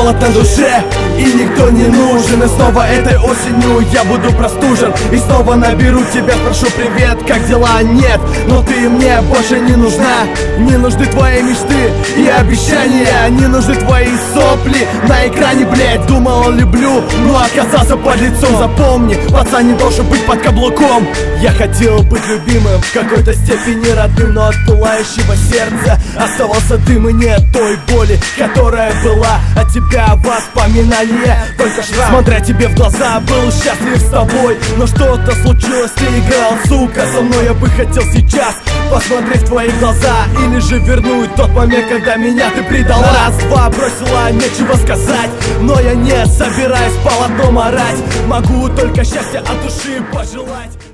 bola tanto Zé И никто не нужен И снова этой осенью я буду простужен. И снова наберу тебя, спрошу привет, как дела? Нет, но ты мне больше не нужна. Не нужны твои мечты и обещания Не нужны твои сопли на экране, блядь. Думал, люблю, но оказался под лицом. Запомни, пацан не должен быть под каблуком. Я хотел быть любимым, в какой-то степени родным Но от пылающего сердца оставался дым и нет той боли, которая была. От тебя воспоминания, только шрам Смотря тебе в глаза, был счастлив с тобой. Но что-то случилось, ты играл, сука, со мной Я бы хотел сейчас посмотреть в твои глаза. Или же вернуть тот момент, когда меня ты предала Раз-два бросила, нечего сказать. Но я не собираюсь полотном орать Могу только счастья от души пожелать